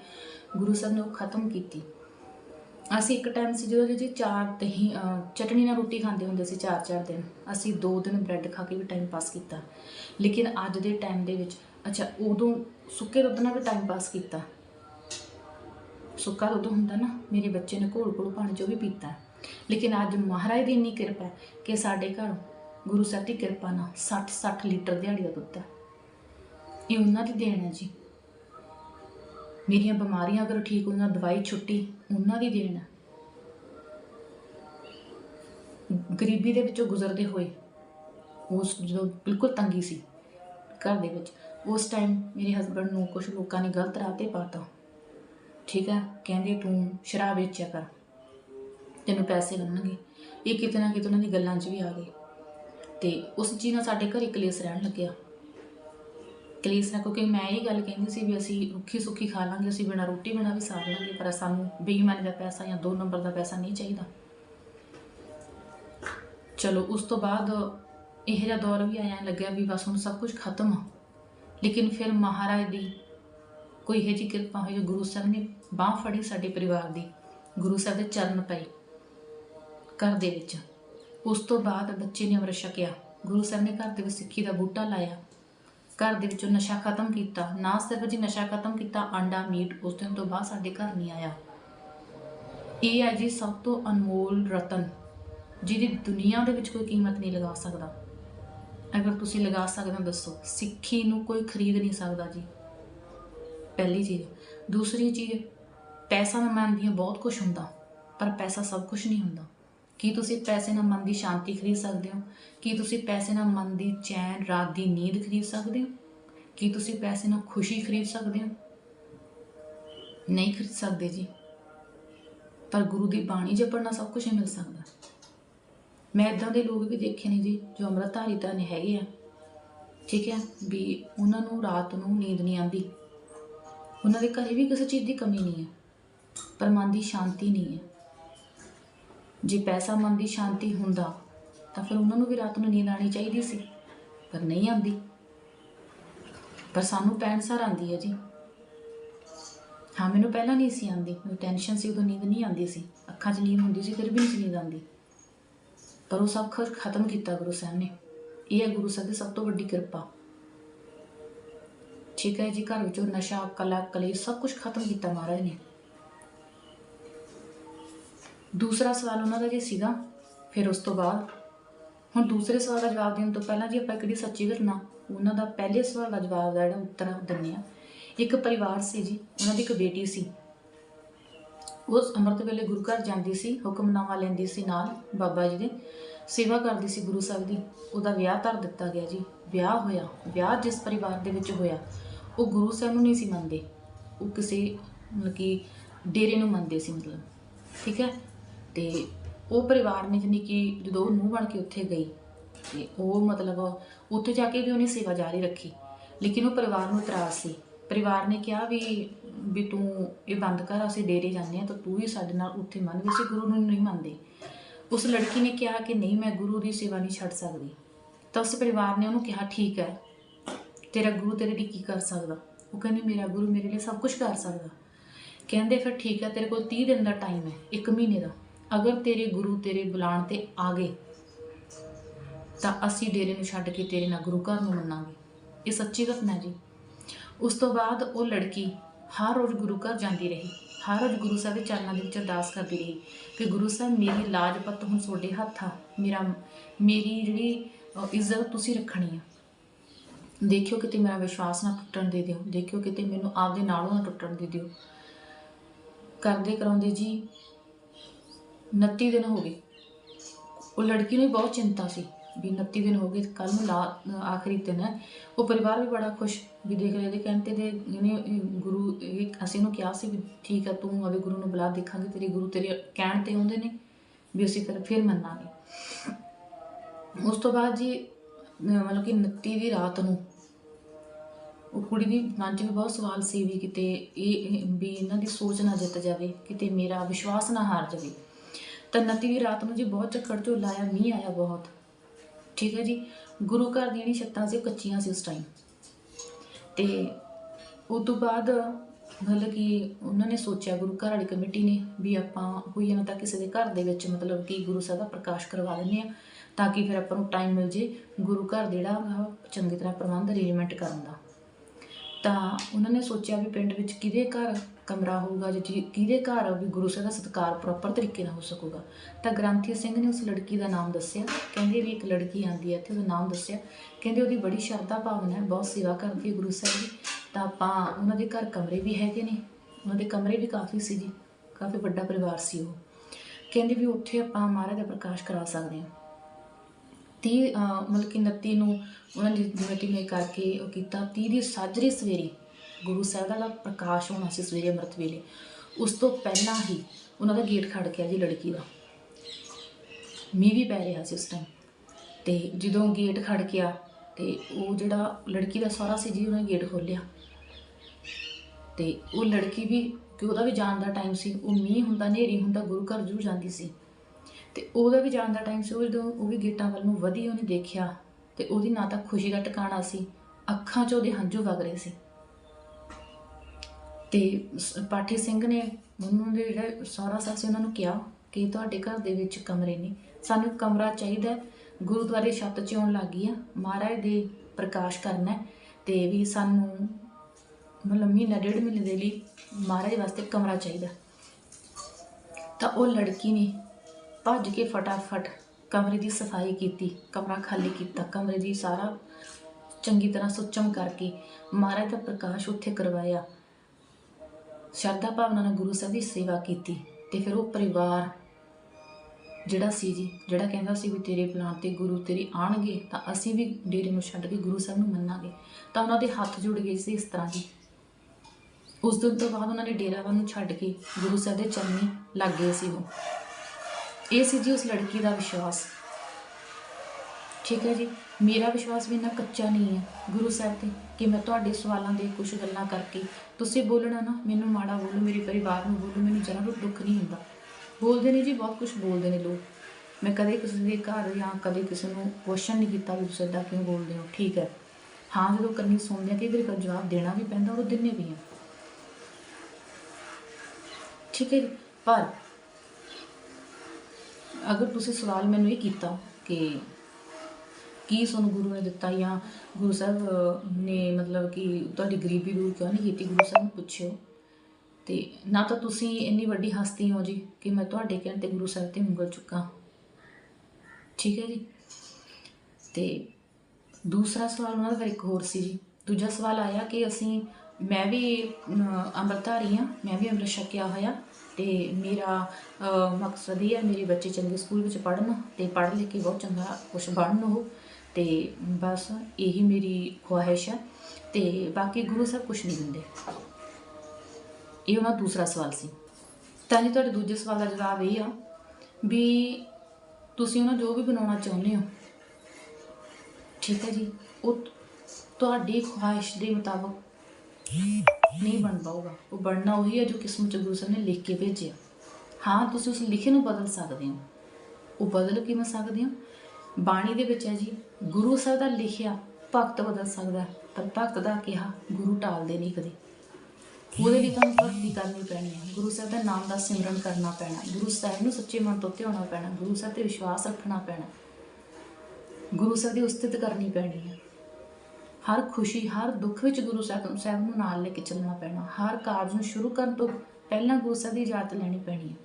ਗੁਰੂ ਸਾਹਿਬ ਨੇ ਉਹ ਖਤਮ ਕੀਤੀ। ਅਸੀਂ ਇੱਕ ਟਾਈਮ ਸੀ ਜਦੋਂ ਜੀ ਚਾਰ ਦਹੀਂ ਚਟਣੀ ਨਾਲ ਰੋਟੀ ਖਾਂਦੇ ਹੁੰਦੇ ਸੀ ਚਾਰ ਚਾਰ ਦਿਨ। ਅਸੀਂ ਦੋ ਦਿਨ ਬ੍ਰੈਡ ਖਾ ਕੇ ਵੀ ਟਾਈਮ ਪਾਸ ਕੀਤਾ। ਲੇਕਿਨ ਅੱਜ ਦੇ ਟਾਈਮ ਦੇ ਵਿੱਚ, ਅੱਛਾ, ਉਦੋਂ ਸੁੱਕੇ ਦੁੱਧ ਨਾਲ ਵੀ ਟਾਈਮ ਪਾਸ ਕੀਤਾ। ਸੁੱਕਾ ਦੁੱਧ ਹੁੰਦਾ ਨਾ, ਮੇਰੇ ਬੱਚੇ ਨੇ ਘੋਲ ਘੋਲ ਪਾਣੀ ਚੋਂ ਵੀ ਪੀਤਾ ਲੇਕਿਨ ਅੱਜ ਮਹਾਰਾਜ ਦੀ ਇੰਨੀ ਕਿਰਪਾ ਹੈ ਕਿ ਸਾਡੇ ਘਰ ਗੁਰੂ ਸਾਹਿਬ ਦੀ ਕਿਰਪਾ ਨਾਲ 60 60 ਲੀਟਰ ਦਿਹਾੜੀ ਦਾ ਦੁੱਧ ਹੈ। ਇਹ ਉਹਨਾਂ ਦੀ ਦੇਣ ਹੈ ਜੀ। ਮੇਰੀਆਂ ਬਿਮਾਰੀਆਂ ਅਗਰ ਠੀਕ ਹੋਈਆਂ, ਦਵਾਈ ਛੁੱਟੀ, ਉਹਨਾਂ ਦੀ ਦੇਣ ਹੈ। ਗਰੀਬੀ ਦੇ ਵਿੱਚੋਂ ਗੁਜ਼ਰਦੇ ਹੋਏ ਉਸ ਜਦੋਂ ਬਿਲਕੁਲ ਤੰਗੀ ਸੀ ਘਰ ਦੇ ਵਿੱਚ, ਉਸ ਟਾਈਮ ਮੇਰੇ ਹਸਬੰਡ ਨੂੰ ਕੁਝ ਲੋਕਾਂ ਨੇ ਗਲਤ ਰਾਹ ਤੇ ਪਾਤਾ। ਠੀਕ ਹੈ? ਕਹਿੰਦੇ ਤੂੰ ਸ਼ਰਾਬ ਵੇਚਿਆ ਕਰ। ਤੈਨੂੰ ਪੈਸੇ ਬਣਨਗੇ ਇਹ ਕਿਤੇ ਨਾ ਕਿਤੇ ਉਹਨਾਂ ਦੀ ਗੱਲਾਂ 'ਚ ਵੀ ਆ ਗਏ। ਤੇ ਉਸ ਚੀਜ਼ ਨਾਲ ਸਾਡੇ ਘਰ ਕਲੇਸ਼ ਰਹਿਣ ਲੱਗਿਆ। ਕਲੇਸ਼ ਨਾਲ ਕਿਉਂਕਿ ਮੈਂ ਇਹ ਗੱਲ ਕਹਿੰਦੀ ਸੀ ਵੀ ਅਸੀਂ ਰੁੱਖੀ ਸੁੱਖੀ ਖਾ ਲਾਂਗੇ, ਅਸੀਂ ਬਿਨਾਂ ਰੋਟੀ ਬਿਨਾਂ ਵੀ ਸਾਰ ਲਾਂਗੇ, ਪਰ ਸਾਨੂੰ ਬੇਈਮਾਨੀ ਦਾ ਪੈਸਾ ਜਾਂ ਦੋ ਨੰਬਰ ਦਾ ਪੈਸਾ ਨਹੀਂ ਚਾਹੀਦਾ। ਚਲੋ, ਉਸ ਤੋਂ ਬਾਅਦ ਇਹ ਜਿਹਾ ਦੌਰ ਵੀ ਆਇਆ, ਲੱਗਿਆ ਵੀ ਬਸ ਹੁਣ ਸਭ ਕੁਝ ਖਤਮ ਆ। ਲੇਕਿਨ ਫਿਰ ਮਹਾਰਾਜ ਦੀ ਕੋਈ ਇਹ ਜੀ ਕਿਰਪਾ ਹੋਈ ਜੋ ਗੁਰੂ ਸਾਹਿਬ ਨੇ ਬਾਹ ਫੜੀ ਸਾਡੇ ਪਰਿਵਾਰ ਦੀ, ਗੁਰੂ ਸਾਹਿਬ ਦੇ ਚਰਨ ਪਏ ਘਰ ਦੇ ਵਿੱਚ। ਉਸ ਤੋਂ ਬਾਅਦ ਬੱਚੇ ਨੇ ਅੰਮ੍ਰਿਤ ਛਕਿਆ। ਗੁਰੂ ਸਾਹਿਬ ਨੇ ਘਰ ਦੇ ਵਿੱਚ ਸਿੱਖੀ ਦਾ ਬੂਟਾ ਲਾਇਆ। ਘਰ ਦੇ ਵਿੱਚੋਂ ਨਸ਼ਾ ਖਤਮ ਕੀਤਾ। ਨਾ ਸਿਰਫ ਜੀ ਨਸ਼ਾ ਖਤਮ ਕੀਤਾ, ਆਂਡਾ, ਮੀਟ, ਉਸ ਦਿਨ ਤੋਂ ਬਾਅਦ ਸਾਡੇ ਘਰ ਨਹੀਂ ਆਇਆ। ਇਹ ਹੈ ਜੀ ਸਭ ਤੋਂ ਅਨਮੋਲ ਰਤਨ, ਜਿਹਦੀ ਦੁਨੀਆ ਦੇ ਵਿੱਚ ਕੋਈ ਕੀਮਤ ਨਹੀਂ ਲਗਾ ਸਕਦਾ। ਅਗਰ ਤੁਸੀਂ ਲਗਾ ਸਕਦੇ ਹੋ, ਦੱਸੋ। ਸਿੱਖੀ ਨੂੰ ਕੋਈ ਖਰੀਦ ਨਹੀਂ ਸਕਦਾ ਜੀ। ਪਹਿਲੀ ਚੀਜ਼। ਦੂਸਰੀ ਚੀਜ਼, ਪੈਸਾ ਮੈਂ ਮੰਨਦੀ ਹਾਂ ਬਹੁਤ ਕੁਝ ਹੁੰਦਾ, ਪਰ ਪੈਸਾ ਸਭ ਕੁਝ ਨਹੀਂ ਹੁੰਦਾ। ਕੀ ਤੁਸੀਂ ਪੈਸੇ ਨਾਲ ਮਨ ਦੀ ਸ਼ਾਂਤੀ ਖਰੀਦ ਸਕਦੇ ਹੋ? ਕੀ ਤੁਸੀਂ ਪੈਸੇ ਨਾਲ ਮਨ ਦੀ ਚੈਨ ਰਾਤ ਦੀ ਨੀਂਦ ਖਰੀਦ ਸਕਦੇ ਹੋ? ਕੀ ਤੁਸੀਂ ਪੈਸੇ ਨਾਲ ਖੁਸ਼ੀ ਖਰੀਦ ਸਕਦੇ ਹੋ? ਨਹੀਂ ਖਰੀਦ ਸਕਦੇ ਜੀ। ਪਰ ਗੁਰੂ ਦੀ ਬਾਣੀ ਜਪਣ ਨਾਲ ਸਭ ਕੁਝ ਮਿਲ ਸਕਦਾ। ਮੈਂ ਇਦਾਂ ਦੇ ਲੋਕ ਵੀ ਦੇਖੇ ਨੇ ਜੀ, ਜੋ ਅੰਮ੍ਰਿਤਧਾਰੀ ਤਾਂ ਨੇ ਹੈਗੇ ਆ। ਠੀਕ ਹੈ, ਵੀ ਉਹਨਾਂ ਨੂੰ ਰਾਤ ਨੂੰ ਨੀਂਦ ਨਹੀਂ ਆਉਂਦੀ। ਉਹਨਾਂ ਦੇ ਘਰੇ ਵੀ ਕਿਸੇ ਚੀਜ਼ ਦੀ ਕਮੀ ਨਹੀਂ ਹੈ, ਪਰ ਮਨ ਦੀ ਸ਼ਾਂਤੀ ਨਹੀਂ ਹੈ। ਜੇ ਪੈਸਾ ਮਨ ਦੀ ਸ਼ਾਂਤੀ ਹੁੰਦਾ, ਤਾਂ ਫਿਰ ਉਹਨਾਂ ਨੂੰ ਵੀ ਰਾਤ ਨੂੰ ਨੀਂਦ ਆਣੀ ਚਾਹੀਦੀ ਸੀ, ਪਰ ਨਹੀਂ ਆਉਂਦੀ। ਪਰ ਸਾਨੂੰ ਪੈਣ ਸਾਰ ਆਉਂਦੀ ਹੈ ਜੀ। ਹਾਂ, ਮੈਨੂੰ ਪਹਿਲਾਂ ਨਹੀਂ ਸੀ ਆਉਂਦੀ, ਮੈਨੂੰ ਟੈਨਸ਼ਨ ਸੀ, ਉਦੋਂ ਨੀਂਦ ਨਹੀਂ ਆਉਂਦੀ ਸੀ। ਅੱਖਾਂ 'ਚ ਨੀਂਦ ਹੁੰਦੀ ਸੀ, ਫਿਰ ਵੀ ਨਹੀਂ ਨੀਂਦ ਆਉਂਦੀ। ਪਰ ਉਹ ਸਭ ਕੁਝ ਖਤਮ ਕੀਤਾ ਗੁਰੂ ਸਾਹਿਬ ਨੇ। ਇਹ ਹੈ ਗੁਰੂ ਸਾਹਿਬ ਦੀ ਸਭ ਤੋਂ ਵੱਡੀ ਕਿਰਪਾ। ਠੀਕ ਹੈ ਜੀ, ਘਰ ਵਿੱਚੋਂ ਨਸ਼ਾ, ਕਲਾ ਕਲੀ ਸਭ ਕੁਝ ਖਤਮ ਕੀਤਾ ਮਹਾਰਾਜ ਨੇ। ਦੂਸਰਾ ਸਵਾਲ ਉਹਨਾਂ ਦਾ ਜੀ ਸੀਗਾ, ਫਿਰ ਉਸ ਤੋਂ ਬਾਅਦ। ਹੁਣ ਦੂਸਰੇ ਸਵਾਲ ਦਾ ਜਵਾਬ ਦੇਣ ਤੋਂ ਪਹਿਲਾਂ ਜੀ ਆਪਾਂ ਕਿਹੜੀ ਸੱਚੀ ਘਟਨਾ, ਉਹਨਾਂ ਦਾ ਪਹਿਲੇ ਸਵਾਲ ਦਾ ਜਵਾਬ ਦਾ ਜਿਹੜਾ ਉੱਤਰ ਦਿੰਦੇ ਆ ਇੱਕ ਪਰਿਵਾਰ ਸੀ ਜੀ, ਉਹਨਾਂ ਦੀ ਇੱਕ ਬੇਟੀ ਸੀ। ਉਸ ਅੰਮ੍ਰਿਤ ਵੇਲੇ ਗੁਰੂ ਘਰ ਜਾਂਦੀ ਸੀ, ਹੁਕਮਨਾਮਾ ਲੈਂਦੀ ਸੀ ਨਾਲ ਬਾਬਾ ਜੀ ਦੇ, ਸੇਵਾ ਕਰਦੀ ਸੀ ਗੁਰੂ ਸਾਹਿਬ ਦੀ, ਉਹਦਾ ਵਿਆਹ ਧਰ ਦਿੱਤਾ ਗਿਆ ਜੀ। ਵਿਆਹ ਹੋਇਆ, ਵਿਆਹ ਜਿਸ ਪਰਿਵਾਰ ਦੇ ਵਿੱਚ ਹੋਇਆ, ਉਹ ਗੁਰੂ ਸਾਹਿਬ ਨੂੰ ਨਹੀਂ ਸੀ ਮੰਨਦੇ। ਉਹ ਕਿਸੇ ਮਤਲਬ ਕਿ ਡੇਰੇ ਨੂੰ ਮੰਨਦੇ ਸੀ ਮਤਲਬ, ਠੀਕ ਹੈ? ਤੇ ਉਹ ਪਰਿਵਾਰ ਨੇ ਜਿੰਨੀ ਕਿ ਜਦੋਂ ਉਹ ਨੂੰਹ ਬਣ ਕੇ ਉੱਥੇ ਗਈ, ਤੇ ਉਹ ਮਤਲਬ ਉੱਥੇ ਜਾ ਕੇ ਵੀ ਉਹਨੇ ਸੇਵਾ ਜਾਰੀ ਰੱਖੀ, ਲੇਕਿਨ ਉਹ ਪਰਿਵਾਰ ਨੂੰ ਇਤਰਾਜ਼ ਸੀ। ਪਰਿਵਾਰ ਨੇ ਕਿਹਾ ਵੀ ਵੀ ਤੂੰ ਇਹ ਬੰਦ ਕਰ, ਅਸੀਂ ਡੇਰੇ ਜਾਂਦੇ ਆ ਤਾਂ ਤੂੰ ਵੀ ਸਾਡੇ ਨਾਲ ਉੱਥੇ ਮੰਨ, ਵੀ ਅਸੀਂ ਗੁਰੂ ਨੂੰ ਨਹੀਂ ਮੰਨਦੇ। ਉਸ ਲੜਕੀ ਨੇ ਕਿਹਾ ਕਿ ਨਹੀਂ, ਮੈਂ ਗੁਰੂ ਦੀ ਸੇਵਾ ਨਹੀਂ ਛੱਡ ਸਕਦੀ। ਤਾਂ ਉਸ ਪਰਿਵਾਰ ਨੇ ਉਹਨੂੰ ਕਿਹਾ, ਠੀਕ ਹੈ, ਤੇਰਾ ਗੁਰੂ ਤੇਰੇ ਲਈ ਕੀ ਕਰ ਸਕਦਾ? ਉਹ ਕਹਿੰਦੀ, ਮੇਰਾ ਗੁਰੂ ਮੇਰੇ ਲਈ ਸਭ ਕੁਝ ਕਰ ਸਕਦਾ। ਕਹਿੰਦੇ ਫਿਰ, ਠੀਕ ਹੈ, ਤੇਰੇ ਕੋਲ 30 ਦਿਨ ਦਾ ਟਾਈਮ ਹੈ 1 ਮਹੀਨੇ ਦਾ। ਅਗਰ ਤੇਰੇ ਗੁਰੂ ਤੇਰੇ ਬੁਲਾਣ ਤੇ ਆ ਗਏ, ਤਾਂ ਅਸੀਂ ਡੇਰੇ ਨੂੰ ਛੱਡ ਕੇ ਤੇਰੇ ਨਾਲ ਗੁਰੂ ਘਰ ਨੂੰ ਮੰਨਾਂਗੇ। ਇਹ ਸੱਚੀ ਘਟਨਾ ਜੀ। ਉਸ ਤੋਂ ਬਾਅਦ ਉਹ ਲੜਕੀ ਹਰ ਰੋਜ਼ ਗੁਰੂ ਘਰ ਜਾਂਦੀ ਰਹੀ। ਹਰ ਰੋਜ਼ ਗੁਰੂ ਸਾਹਿਬ ਦੇ ਚਰਨਾਂ ਦੇ ਵਿੱਚ ਅਰਦਾਸ ਕਰਦੀ ਰਹੀ ਕਿ ਗੁਰੂ ਸਾਹਿਬ, ਮੇਰੀ ਲਾਜਪਤ ਹੁਣ ਤੁਹਾਡੇ ਹੱਥ ਆ ਮੇਰਾ, ਮੇਰੀ ਜਿਹੜੀ ਇੱਜ਼ਤ ਤੁਸੀਂ ਰੱਖਣੀ ਆ। ਦੇਖਿਓ ਕਿਤੇ ਮੇਰਾ ਵਿਸ਼ਵਾਸ ਨਾ ਟੁੱਟਣ ਦੇ ਦਿਓ। ਦੇਖਿਓ ਕਿਤੇ ਮੈਨੂੰ ਆਪਦੇ ਨਾਲੋਂ ਨਾ ਟੁੱਟਣ ਦੇ ਦਿਓ। ਕਰਦੇ ਕਰਾਉਂਦੇ ਜੀ 29 ਦਿਨ ਹੋ ਗਏ। ਉਹ ਲੜਕੀ ਨੂੰ ਵੀ ਬਹੁਤ ਚਿੰਤਾ ਸੀ ਵੀ 29 ਦਿਨ ਹੋ ਗਏ ਕੱਲ ਨੂੰ ਲਾ, ਆਖਰੀ ਦਿਨ ਹੈ। ਉਹ ਪਰਿਵਾਰ ਵੀ ਬੜਾ ਖੁਸ਼ ਵੀ ਦੇਖ ਰਹੇ ਦੇ ਕਹਿੰਦੇ ਦੇ ਇਹਨੇ ਗੁਰੂ, ਇਹ ਅਸੀਂ ਨੂੰ ਕਿਹਾ ਸੀ ਵੀ ਠੀਕ ਹੈ ਤੂੰ ਆਵੇ ਗੁਰੂ ਨੂੰ ਬੁਲਾ, ਦੇਖਾਂਗੇ ਤੇਰੇ ਗੁਰੂ ਤੇਰੇ ਕਹਿਣ ਤੇ ਆਉਂਦੇ ਨੇ ਵੀ ਅਸੀਂ ਫਿਰ ਫਿਰ ਮੰਨਾਂਗੇ। ਉਸ ਤੋਂ ਬਾਅਦ ਜੀ ਮਤਲਬ ਕਿ 29 ਦੀ ਰਾਤ ਨੂੰ, ਉਹ ਕੁੜੀ ਦੀ ਮਨ 'ਚ ਵੀ ਬਹੁਤ ਸਵਾਲ ਸੀ ਵੀ ਕਿਤੇ ਇਹ ਵੀ ਇਹਨਾਂ ਦੀ ਸੋਚ ਨਾ ਜਿੱਤ ਜਾਵੇ, ਕਿਤੇ ਮੇਰਾ ਵਿਸ਼ਵਾਸ ਨਾ ਹਾਰ ਜਾਵੇ। ਤਾਂ 29 ਦੀ ਰਾਤ ਨੂੰ ਜੀ ਬਹੁਤ ਝੱਖੜ ਝੋਲਾ ਆਇਆ ਮੀਂਹ ਆਇਆ ਬਹੁਤ। ਠੀਕ ਹੈ ਜੀ? ਗੁਰੂ ਘਰ ਦੀਆਂ ਜਿਹੜੀ ਛੱਤਾਂ ਸੀ ਕੱਚੀਆਂ ਸੀ ਉਸ ਟਾਈਮ ਤੇ ਉਸ ਤੋਂ ਬਾਅਦ ਮਤਲਬ ਕਿ ਉਹਨਾਂ ਨੇ ਸੋਚਿਆ, ਗੁਰੂ ਘਰ ਵਾਲੀ ਕਮੇਟੀ ਨੇ ਵੀ ਆਪਾਂ ਹੋਈ ਨਾ ਤਾਂ ਕਿਸੇ ਦੇ ਘਰ ਦੇ ਵਿੱਚ ਮਤਲਬ ਕਿ ਗੁਰੂ ਸਾਹਿਬ ਦਾ ਪ੍ਰਕਾਸ਼ ਕਰਵਾ ਦਿੰਦੇ ਆ ਤਾਂ ਕਿ ਫਿਰ ਆਪਾਂ ਨੂੰ ਟਾਈਮ ਮਿਲ ਜੇ ਗੁਰੂ ਘਰ ਜਿਹੜਾ ਚੰਗੀ ਤਰ੍ਹਾਂ ਪ੍ਰਬੰਧ ਅਰੇਂਜਮੈਂਟ ਕਰਨ ਦਾ। ਤਾਂ ਉਹਨਾਂ ਨੇ ਸੋਚਿਆ ਵੀ ਪਿੰਡ ਵਿੱਚ ਕਿਹਦੇ ਘਰ ਕਮਰਾ ਹੋਊਗਾ, ਜਾਂ ਜੀ- ਕਿਹਦੇ ਘਰ ਵੀ ਗੁਰੂ ਸਾਹਿਬ ਦਾ ਸਤਿਕਾਰ ਪ੍ਰੋਪਰ ਤਰੀਕੇ ਨਾਲ ਹੋ ਸਕੂਗਾ। ਤਾਂ ਗ੍ਰੰਥੀ ਸਿੰਘ ਨੇ ਉਸ ਲੜਕੀ ਦਾ ਨਾਮ ਦੱਸਿਆ। ਕਹਿੰਦੇ ਵੀ ਇੱਕ ਲੜਕੀ ਆਂਦੀ ਹੈ ਤੇ ਉਹਦਾ ਨਾਮ ਦੱਸਿਆ। ਕਹਿੰਦੇ ਉਹਦੀ ਬੜੀ ਸ਼ਰਧਾ ਭਾਵਨਾ ਹੈ, ਬਹੁਤ ਸੇਵਾ ਕਰਦੀ ਹੈ ਗੁਰੂ ਸਾਹਿਬ ਦੀ। ਤਾਂ ਆਪਾਂ ਉਹਨਾਂ ਦੇ ਘਰ ਕਮਰੇ ਵੀ ਹੈਗੇ ਨੇ। ਉਹਨਾਂ ਦੇ ਕਮਰੇ ਵੀ ਕਾਫੀ ਸੀ ਜੀ, ਕਾਫੀ ਵੱਡਾ ਪਰਿਵਾਰ ਸੀ ਉਹ। ਕਹਿੰਦੇ ਵੀ ਉੱਥੇ ਆਪਾਂ ਮਹਾਰਾਜ ਦਾ ਪ੍ਰਕਾਸ਼ ਕਰਾ ਸਕਦੇ ਹਾਂ। ਤੀਹ, ਅਹ ਮਤਲਬ ਕਿ 29 ਨੂੰ ਉਹਨਾਂ ਦੀ ਜਿਵੇਂ ਤਿਵੇਂ ਕਰਕੇ ਉਹ ਕੀਤਾ। 30 ਦੀ ਸਾਜਰੇ ਸਵੇਰੇ ਗੁਰੂ ਸਾਹਿਬ ਦਾ ਪ੍ਰਕਾਸ਼ ਹੋਣਾ ਸੀ ਸਵੇਰੇ ਅੰਮ੍ਰਿਤ ਵੇਲੇ। ਉਸ ਤੋਂ ਪਹਿਲਾਂ ਹੀ ਉਹਨਾਂ ਦਾ ਗੇਟ ਖੜ ਗਿਆ ਜੀ ਲੜਕੀ ਦਾ। ਮੀਂਹ ਵੀ ਪੈ ਰਿਹਾ ਸੀ ਉਸ ਟਾਈਮ ਤੇ ਜਦੋਂ ਗੇਟ ਖੜ ਗਿਆ ਤੇ ਉਹ ਜਿਹੜਾ ਲੜਕੀ ਦਾ ਸਹੁਰਾ ਸੀ ਜੀ, ਉਹਨੇ ਗੇਟ ਖੋਲ੍ਹਿਆ। ਤੇ ਉਹ ਲੜਕੀ ਵੀ ਕਿ ਉਹਦਾ ਵੀ ਜਾਣ ਦਾ ਟਾਈਮ ਸੀ, ਉਹ ਮੀਂਹ ਹੁੰਦਾ, ਹਨੇਰੀ ਹੁੰਦਾ, ਗੁਰੂ ਘਰ ਜ਼ਰੂਰ ਜਾਂਦੀ ਸੀ। ਤੇ ਉਹਦਾ ਵੀ ਜਾਣ ਦਾ ਟਾਈਮ ਸੀ, ਉਹ ਜਦੋਂ ਉਹ ਵੀ ਗੇਟਾਂ ਵੱਲ ਨੂੰ ਵਧੀ, ਉਹਨੇ ਦੇਖਿਆ ਤੇ ਉਹਦੀ ਨਾ ਤਾਂ ਖੁਸ਼ੀ ਦਾ ਟਿਕਾਣਾ ਸੀ, ਅੱਖਾਂ 'ਚ ਉਹਦੇ ਹੰਝੂ ਵਗ ਰਹੇ ਸੀ। ਤੇ ਪਾਠੀ ਸਿੰਘ ਨੇ ਉਹਨੂੰ ਦੇ ਜਿਹੜੇ ਸਹੁਰਾ ਸਾਹਿਬ ਉਹਨਾਂ ਨੂੰ ਕਿਹਾ ਕਿ ਤੁਹਾਡੇ ਘਰ ਦੇ ਵਿੱਚ ਕਮਰੇ ਨੇ, ਸਾਨੂੰ ਕਮਰਾ ਚਾਹੀਦਾ ਗੁਰਦੁਆਰੇ ਛੱਤ 'ਚ ਆਉਣ ਲੱਗੀ ਆ, ਮਹਾਰਾਜ ਦੇ ਪ੍ਰਕਾਸ਼ ਕਰਨਾ ਹੈ ਤੇ ਵੀ ਸਾਨੂੰ ਮਤਲਬ ਮਹੀਨਾ ਡੇਢ ਮਹੀਨੇ ਦੇ ਲਈ ਮਹਾਰਾਜ ਵਾਸਤੇ ਕਮਰਾ ਚਾਹੀਦਾ। ਤਾਂ ਉਹ ਲੜਕੀ ਨੇ ਭੱਜ ਕੇ ਫਟਾਫਟ ਕਮਰੇ ਦੀ ਸਫ਼ਾਈ ਕੀਤੀ, ਕਮਰਾ ਖਾਲੀ ਕੀਤਾ, ਕਮਰੇ ਦੀ ਸਾਰਾ ਚੰਗੀ ਤਰ੍ਹਾਂ ਸੁੱਚਮ ਕਰਕੇ ਮਹਾਰਾਜ ਦਾ ਪ੍ਰਕਾਸ਼ ਉੱਥੇ ਕਰਵਾਇਆ। ਸ਼ਰਧਾ ਭਾਵਨਾ ਨਾਲ ਗੁਰੂ ਸਾਹਿਬ ਦੀ ਸੇਵਾ ਕੀਤੀ ਤੇ ਫਿਰ ਉਹ ਪਰਿਵਾਰ ਜਿਹੜਾ ਸੀ ਜੀ, ਜਿਹੜਾ ਕਹਿੰਦਾ ਸੀ ਵੀ ਤੇਰੇ ਪਲਾਨ ਤੇ ਗੁਰੂ ਤੇਰੇ ਆਣਗੇ ਤਾਂ ਅਸੀਂ ਵੀ ਡੇਰੇ ਨੂੰ ਛੱਡ ਕੇ ਗੁਰੂ ਸਾਹਿਬ ਨੂੰ ਮੰਨਾਂਗੇ। ਤਾਂ ਉਹਨਾਂ ਦੇ ਹੱਥ ਜੁੜ ਗਏ ਸੀ ਇਸ ਤਰ੍ਹਾਂ ਜੀ। ਉਸ ਦਿਨ ਤੋਂ ਬਾਅਦ ਉਹਨਾਂ ਨੇ ਡੇਰਾ ਵੱਲ ਨੂੰ ਛੱਡ ਕੇ ਗੁਰੂ ਸਾਹਿਬ ਦੇ ਚਰਨੀ ਲੱਗ ਗਏ ਸੀ ਉਹ। ਇਹ ਸੀ ਜੀ ਉਸ ਲੜਕੀ ਦਾ ਵਿਸ਼ਵਾਸ। ਠੀਕ ਹੈ ਜੀ, ਮੇਰਾ ਵਿਸ਼ਵਾਸ ਵੀ ਇੰਨਾ ਕੱਚਾ ਨਹੀਂ ਹੈ ਗੁਰੂ ਸਾਹਿਬ ਤੇ ਕਿ ਮੈਂ ਤੁਹਾਡੇ ਸਵਾਲਾਂ ਦੇ ਕੁਝ ਗੱਲਾਂ ਕਰਕੇ, ਤੁਸੀਂ ਬੋਲਣਾ ਨਾ, ਮੈਨੂੰ ਮਾੜਾ ਬੋਲੋ, ਮੇਰੇ ਪਰਿਵਾਰ ਨੂੰ ਬੋਲੋ, ਮੈਨੂੰ ਜਰਾ ਵੀ ਦੁੱਖ ਨਹੀਂ ਹੁੰਦਾ। ਬੋਲਦੇ ਨੇ ਜੀ, ਬਹੁਤ ਕੁਝ ਬੋਲਦੇ ਨੇ ਲੋਕ। ਮੈਂ ਕਦੇ ਕਿਸੇ ਦੇ ਘਰ ਜਾਂ ਕਦੇ ਕਿਸੇ ਨੂੰ ਕੁਐਸਚਨ ਨਹੀਂ ਕੀਤਾ ਵੀ ਤੁਸੀਂ ਏਦਾਂ ਕਿਉਂ ਬੋਲਦੇ ਹੋ, ਠੀਕ ਹੈ। ਹਾਂ, ਜਦੋਂ ਕੰਨੀ ਸੁਣਦੇ ਆ ਕਿ ਫਿਰ ਜਵਾਬ ਦੇਣਾ ਵੀ ਪੈਂਦਾ, ਉਹ ਦਿੰਨੇ ਵੀ ਆ। ਠੀਕ ਹੈ ਜੀ, ਪਰ ਅਗਰ ਤੁਸੀਂ ਸਵਾਲ ਮੈਨੂੰ ਇਹ ਕੀਤਾ ਕਿ ਕੀ ਤੁਹਾਨੂੰ ਗੁਰੂ ਨੇ ਦਿੱਤਾ ਜਾਂ ਗੁਰੂ ਸਾਹਿਬ ਨੇ ਮਤਲਬ ਕਿ ਤੁਹਾਡੀ ਗਰੀਬੀ ਦੂਰ ਕਿਉਂ ਨਹੀਂ ਕੀਤੀ, ਗੁਰੂ ਸਾਹਿਬ ਨੂੰ ਪੁੱਛਿਓ। ਤੇ ਨਾ ਤਾਂ ਤੁਸੀਂ ਇੰਨੀ ਵੱਡੀ ਹਸਤੀ ਹੋ ਜੀ ਕਿ ਮੈਂ ਤੁਹਾਡੇ ਕਹਿਣ ਤੇ ਗੁਰੂ ਸਾਹਿਬ ਤੇ ਉਂਗਲ ਚੁੱਕਾਂ। ਠੀਕ ਹੈ ਜੀ? ਤੇ ਦੂਸਰਾ ਸਵਾਲ ਉਹਨਾਂ ਦਾ ਫਿਰ ਇੱਕ ਹੋਰ ਸੀ ਜੀ। ਦੂਜਾ ਸਵਾਲ ਆਇਆ ਕਿ ਅਸੀਂ, ਮੈਂ ਵੀ ਅੰਮ੍ਰਿਤਧਾਰੀ ਹਾਂ, ਮੈਂ ਵੀ ਅੰਮ੍ਰਿਤ ਛਕਿਆ ਹੋਇਆ। ਤੇ ਮੇਰਾ ਮਕਸਦ ਇਹ ਹੈ ਮੇਰੇ ਬੱਚੇ ਚੰਗੇ ਸਕੂਲ ਵਿੱਚ ਪੜ੍ਹਨ ਤੇ ਪੜ੍ਹ ਲਿਖ ਕੇ ਬਹੁਤ ਚੰਗਾ ਕੁਛ ਬਣਨ ਉਹ। ਤੇ ਬਸ ਇਹੀ ਮੇਰੀ ਖੁਆਇਸ਼ ਹੈ ਤੇ ਬਾਕੀ ਗੁਰੂ ਸਾਹਿਬ ਕੁਛ ਨਹੀਂ ਦਿੰਦੇ। ਇਹ ਉਹਨਾਂ ਦੂਸਰਾ ਸਵਾਲ ਸੀ। ਤਾਂ ਜੀ ਤੁਹਾਡੇ ਦੂਜੇ ਸਵਾਲ ਦਾ ਜਵਾਬ ਇਹ ਆ ਵੀ ਤੁਸੀਂ ਉਹਨਾਂ ਜੋ ਵੀ ਬਣਾਉਣਾ ਚਾਹੁੰਦੇ ਹੋ, ਠੀਕ ਹੈ ਜੀ, ਉਹ ਤੁਹਾਡੀ ਖੁਆਇਸ਼ ਦੇ ਮੁਤਾਬਕ ਨਹੀਂ ਬਣ ਪਾਊਗਾ। ਉਹ ਬਣਨਾ ਉਹੀ ਹੈ ਜੋ ਕਿਸਮਤ ਚ ਗੁਰੂ ਸਾਹਿਬ ਨੇ ਲਿਖ ਕੇ ਭੇਜਿਆ। ਹਾਂ, ਤੁਸੀਂ ਉਸ ਲਿਖੇ ਨੂੰ ਬਦਲ ਸਕਦੇ ਹੋ। ਉਹ ਬਦਲ ਕਿਵੇਂ ਸਕਦੇ ਹੋ? ਬਾਣੀ ਦੇ ਵਿੱਚ ਹੈ ਜੀ, ਗੁਰੂ ਸਾਹਿਬ ਦਾ ਲਿਖਿਆ ਭਗਤ ਬਦਲ ਸਕਦਾ ਪਰ ਭਗਤ ਦਾ ਕਿਹਾ, ਗੁਰੂ ਟਾਲਦੇ ਨਹੀਂ ਕਦੇ। ਉਹਦੇ ਲਈ ਤੁਹਾਨੂੰ ਭਗਤੀ ਕਰਨੀ ਪੈਣੀ ਹੈ। ਗੁਰੂ ਸਾਹਿਬ ਦਾ ਨਾਮ ਦਾ ਸਿਮਰਨ ਕਰਨਾ ਪੈਣਾ, ਗੁਰੂ ਸਾਹਿਬ ਨੂੰ ਸੱਚੇ ਮਨ ਤੋਂ ਧਿਆਉਣਾ ਪੈਣਾ, ਗੁਰੂ ਸਾਹਿਬ ਤੇ ਵਿਸ਼ਵਾਸ ਰੱਖਣਾ ਪੈਣਾ। ਗੁਰੂ ਸਾਹਿਬ ਦੀ ਉਸਤਤ ਕਰਨੀ ਪੈਣੀ ਹੈ। ਹਰ ਖੁਸ਼ੀ, ਹਰ ਦੁੱਖ ਵਿੱਚ ਗੁਰੂ ਸਾਹਿਬ ਸਾਹਿਬ ਨੂੰ ਨਾਲ ਲੈ ਕੇ ਚੱਲਣਾ ਪੈਣਾ। ਹਰ ਕਾਰਜ ਨੂੰ ਸ਼ੁਰੂ ਕਰਨ ਤੋਂ ਪਹਿਲਾਂ ਗੁਰੂ ਸਾਹਿਬ ਦੀ ਇਜਾਜ਼ਤ ਲੈਣੀ ਪੈਣੀ ਹੈ।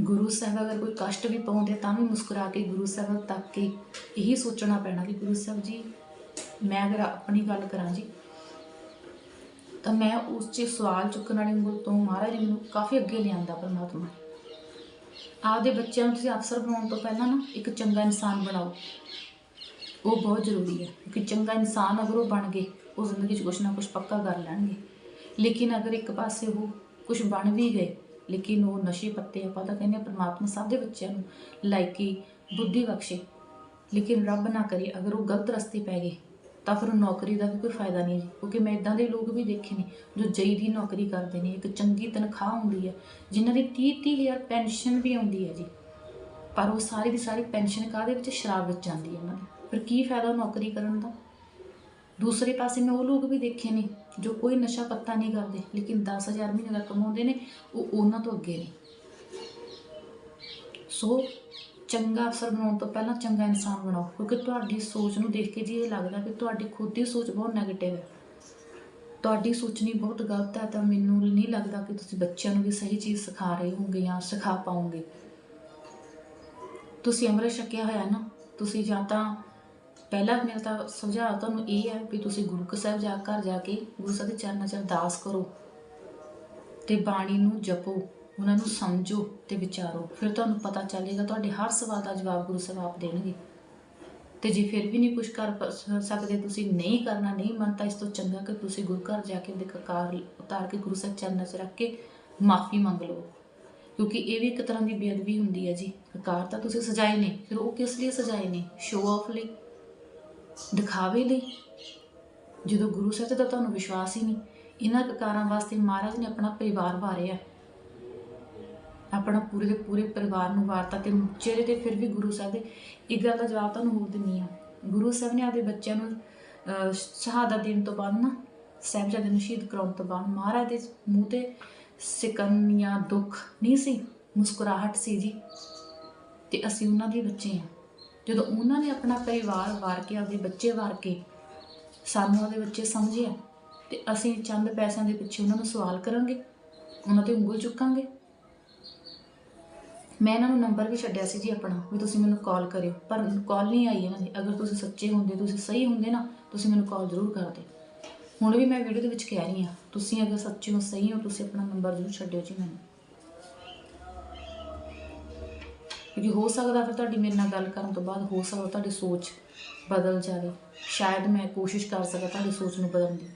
ਗੁਰੂ ਸਾਹਿਬ ਅਗਰ ਕੋਈ ਕਸ਼ਟ ਵੀ ਪਾਉਂਦੇ ਤਾਂ ਵੀ ਮੁਸਕਰਾ ਕੇ ਗੁਰੂ ਸਾਹਿਬ ਤੱਕ ਕੇ ਇਹੀ ਸੋਚਣਾ ਪੈਣਾ ਕਿ ਗੁਰੂ ਸਾਹਿਬ ਜੀ, ਮੈਂ ਅਗਰ ਆਪਣੀ ਗੱਲ ਕਰਾਂ ਜੀ, ਤਾਂ ਮੈਂ ਉਸ 'ਚ ਸਵਾਲ ਚੁੱਕਣ ਵਾਲੀ ਉਂਗਲ ਤੋਂ ਮਹਾਰਾਜ ਨੇ ਮੈਨੂੰ ਕਾਫੀ ਅੱਗੇ ਲਿਆਂਦਾ ਪਰਮਾਤਮਾ। ਆਪਦੇ ਬੱਚਿਆਂ ਨੂੰ ਤੁਸੀਂ ਅਫਸਰ ਬਣਾਉਣ ਤੋਂ ਪਹਿਲਾਂ ਨਾ ਇੱਕ ਚੰਗਾ ਇਨਸਾਨ ਬਣਾਓ। ਉਹ ਬਹੁਤ ਜ਼ਰੂਰੀ ਹੈ ਕਿਉਂਕਿ ਚੰਗਾ ਇਨਸਾਨ ਅਗਰ ਉਹ ਬਣ ਗਏ, ਉਹ ਜ਼ਿੰਦਗੀ 'ਚ ਕੁਛ ਨਾ ਕੁਛ ਪੱਕਾ ਕਰ ਲੈਣਗੇ। ਲੇਕਿਨ ਅਗਰ ਇੱਕ ਪਾਸੇ ਉਹ ਕੁਛ ਬਣ ਵੀ ਗਏ, ਲੇਕਿਨ ਉਹ ਨਸ਼ੇ ਪੱਤੇ ਆਪਾਂ ਤਾਂ ਕਹਿੰਦੇ ਪਰਮਾਤਮਾ ਸਭ ਦੇ ਬੱਚਿਆਂ ਨੂੰ ਲਾਇਕੀ ਬੁੱਧੀ ਬਖਸ਼ੇ। ਲੇਕਿਨ ਰੱਬ ਨਾ ਕਰੇ, ਅਗਰ ਉਹ ਗਲਤ ਰਸਤੇ ਪੈ ਗਏ, ਤਾਂ ਫਿਰ ਉਹ ਨੌਕਰੀ ਦਾ ਵੀ ਕੋਈ ਫਾਇਦਾ ਨਹੀਂ ਜੀ। ਕਿਉਂਕਿ ਮੈਂ ਇਦਾਂ ਦੇ ਲੋਕ ਵੀ ਦੇਖੇ ਨੇ ਜੋ ਜਈ ਦੀ ਨੌਕਰੀ ਕਰਦੇ ਨੇ, ਇੱਕ ਚੰਗੀ ਤਨਖਾਹ ਹੁੰਦੀ ਹੈ, ਜਿਨ੍ਹਾਂ ਦੀ 30 30 ਹਜ਼ਾਰ ਪੈਨਸ਼ਨ ਵੀ ਆਉਂਦੀ ਹੈ ਜੀ। ਪਰ ਉਹ ਸਾਰੀ ਦੀ ਸਾਰੀ ਪੈਨਸ਼ਨ ਕਾਹਦੇ ਵਿੱਚ? ਸ਼ਰਾਬ ਵਿੱਚ ਜਾਂਦੀ ਹੈ ਉਹਨਾਂ ਦੀ। ਫਿਰ ਕੀ ਫਾਇਦਾ ਨੌਕਰੀ ਕਰਨ ਦਾ? ਦੂਸਰੇ ਪਾਸੇ ਮੈਂ ਉਹ ਲੋਕ ਵੀ ਦੇਖੇ ਨੇ ਜੋ ਕੋਈ ਨਸ਼ਾ ਪੱਤਾ ਨਹੀਂ ਕਰਦੇ, ਲੇਕਿਨ 10000 ਮਹੀਨੇ ਦਾ ਕਮਾਉਂਦੇ ਨੇ, ਉਹ ਉਹਨਾਂ ਤੋਂ ਅੱਗੇ ਨੇ। ਸੋ ਚੰਗਾ ਅਫਸਰ ਬਣਾਉਣ ਤੋਂ ਪਹਿਲਾਂ ਚੰਗਾ ਇਨਸਾਨ ਬਣਾਓ, ਕਿਉਂਕਿ ਤੁਹਾਡੀ ਸੋਚ ਨੂੰ ਦੇਖ ਕੇ ਜੀ ਇਹ ਲੱਗਦਾ ਕਿ ਤੁਹਾਡੀ ਖੁਦ ਦੀ ਸੋਚ ਬਹੁਤ ਨੈਗੇਟਿਵ ਹੈ। ਤੁਹਾਡੀ ਸੋਚਣੀ ਬਹੁਤ ਗਲਤ ਹੈ, ਤਾਂ ਮੈਨੂੰ ਨਹੀਂ ਲੱਗਦਾ ਕਿ ਤੁਸੀਂ ਬੱਚਿਆਂ ਨੂੰ ਵੀ ਸਹੀ ਚੀਜ਼ ਸਿਖਾ ਰਹੇ ਹੋਗੇ ਜਾਂ ਸਿਖਾ ਪਾਓਗੇ। ਤੁਸੀਂ ਅੰਮ੍ਰਿਤ ਛਕਿਆ ਹੋਇਆ ਨਾ, ਤੁਸੀਂ ਜਾਂ ਤਾਂ ਪਹਿਲਾ ਮੇਰਾ ਤਾਂ ਸੁਝਾਅ ਤੁਹਾਨੂੰ ਇਹ ਹੈ ਵੀ ਤੁਸੀਂ ਗੁਰੂ ਕੇ ਸਾਹਿਬ ਜਾ ਘਰ ਜਾ ਕੇ ਗੁਰੂ ਸਾਹਿਬ ਦੇ ਚਰਨਾਂ 'ਚ ਅਰਦਾਸ ਕਰੋ ਤੇ ਬਾਣੀ ਨੂੰ ਜਪੋ, ਉਹਨਾਂ ਨੂੰ ਸਮਝੋ ਤੇ ਵਿਚਾਰੋ। ਫਿਰ ਤੁਹਾਨੂੰ ਪਤਾ ਚੱਲੇਗਾ ਤੁਹਾਡੇ ਹਰ ਸਵਾਲ ਦਾ ਜਵਾਬ ਗੁਰੂ ਸਾਹਿਬ ਆਪ ਦੇਣਗੇ। ਤੇ ਜੇ ਫਿਰ ਵੀ ਨਹੀਂ ਕੁਝ ਕਰ ਸਕਦੇ, ਤੁਸੀਂ ਨਹੀਂ ਕਰਨਾ, ਨਹੀਂ ਮੰਨਤਾ, ਇਸ ਤੋਂ ਚੰਗਾ ਕਿ ਤੁਸੀਂ ਗੁਰੂ ਘਰ ਜਾ ਕੇ ਉਹਦੇ ਕਕਾਰ ਉਤਾਰ ਕੇ ਗੁਰੂ ਸਾਹਿਬ ਚਰਨਾਂ 'ਚ ਰੱਖ ਕੇ ਮਾਫੀ ਮੰਗ ਲਓ। ਕਿਉਂਕਿ ਇਹ ਵੀ ਇੱਕ ਤਰ੍ਹਾਂ ਦੀ ਬੇਅਦਬੀ ਹੁੰਦੀ ਹੈ ਜੀ। ਕਕਾਰ ਤਾਂ ਤੁਸੀਂ ਸਜਾਏ ਨੇ, ਫਿਰ ਉਹ ਕਿਸ ਲਈ ਸਜਾਏ ਨੇ? ਸ਼ੋਅ ਆਫ ਲਈ। ਦਿਖਾਵੇ ਲਈ। ਜਦੋਂ ਗੁਰੂ ਸਾਹਿਬ ਤੇ ਤਾਂ ਤੁਹਾਨੂੰ ਵਿਸ਼ਵਾਸ ਹੀ ਨਹੀਂ ਇਹਨਾਂ ਕਕਾਰਾਂ ਵਾਸਤੇ ਮਹਾਰਾਜ ਨੇ ਆਪਣਾ ਪਰਿਵਾਰ ਵਾਰਿਆ। ਆਪਣਾ ਪੂਰੇ ਦੇ ਪੂਰੇ ਪਰਿਵਾਰ ਨੂੰ ਵਾਰਤਾ ਤੇ ਚਿਹਰੇ ਤੇ ਫਿਰ ਵੀ ਗੁਰੂ ਸਾਹਿਬ ਦੇ ਇੱਕ ਗੱਲ ਦਾ ਜਵਾਬ ਤੁਹਾਨੂੰ ਹੋਰ ਦਿੰਨੀ ਆ ਗੁਰੂ ਸਾਹਿਬ ਨੇ ਆਪਦੇ ਬੱਚਿਆਂ ਨੂੰ ਅਹ, ਸ਼ਹਾਦਤ ਦੇਣ ਤੋਂ ਬਾਅਦ ਨਾ ਸਾਹਿਬਜ਼ਾਦੇ ਨੂੰ ਸ਼ਹੀਦ ਕਰਾਉਣ ਤੋਂ ਬਾਅਦ ਮਹਾਰਾਜ ਦੇ ਮੂੰਹ ਤੇ ਸਿਕਨ ਜਾਂ ਦੁੱਖ ਨਹੀਂ ਸੀ ਮੁਸਕਰਾਹਟ ਸੀ ਜੀ। ਤੇ ਅਸੀਂ ਉਹਨਾਂ ਦੇ ਬੱਚੇ ਆ ਜਦੋਂ ਉਹਨਾਂ ਨੇ ਆਪਣਾ ਪਰਿਵਾਰ ਵਾਰ ਕੇ, ਆਪਦੇ ਬੱਚੇ ਵਾਰ ਕੇ ਸਾਨੂੰ ਉਹਦੇ ਬੱਚੇ ਸਮਝਿਆ ਤੇ ਅਸੀਂ ਚੰਦ ਪੈਸਿਆਂ ਦੇ ਪਿੱਛੇ ਉਹਨਾਂ ਨੂੰ ਸਵਾਲ ਕਰਾਂਗੇ, ਉਹਨਾਂ ਤੇ ਉਂਗਲ ਚੁੱਕਾਂਗੇ। ਮੈਂ ਇਹਨਾਂ ਨੂੰ ਨੰਬਰ ਵੀ ਛੱਡਿਆ ਸੀ ਜੀ ਆਪਣਾ ਵੀ ਤੁਸੀਂ ਮੈਨੂੰ ਕਾਲ ਕਰਿਓ, ਪਰ ਕਾਲ ਨਹੀਂ ਆਈ ਇਹਨਾਂ ਦੀ। ਅਗਰ ਤੁਸੀਂ ਸੱਚੇ ਹੁੰਦੇ, ਤੁਸੀਂ ਸਹੀ ਹੁੰਦੇ ਨਾ, ਤੁਸੀਂ ਮੈਨੂੰ ਕਾਲ ਜ਼ਰੂਰ ਕਰਦੇ ਹੁਣ ਵੀ ਮੈਂ ਵੀਡੀਓ ਦੇ ਵਿੱਚ ਕਹਿ ਰਹੀ ਹਾਂ, ਤੁਸੀਂ ਅਗਰ ਸੱਚੇ ਹੋ, ਸਹੀ ਹੋ, ਤੁਸੀਂ ਆਪਣਾ ਨੰਬਰ ਜ਼ਰੂਰ ਛੱਡਿਓ ਜੀ ਮੈਨੂੰ। ਕਿਉਂਕਿ ਹੋ ਸਕਦਾ ਫਿਰ ਤੁਹਾਡੀ ਮੇਰੇ ਨਾਲ ਗੱਲ ਕਰਨ ਤੋਂ ਬਾਅਦ ਹੋ ਸਕਦਾ ਤੁਹਾਡੀ ਸੋਚ ਬਦਲ ਜਾਵੇ। ਸ਼ਾਇਦ ਮੈਂ ਕੋਸ਼ਿਸ਼ ਕਰ ਸਕਾਂ ਤੁਹਾਡੀ ਸੋਚ ਨੂੰ ਬਦਲਣ ਦੀ।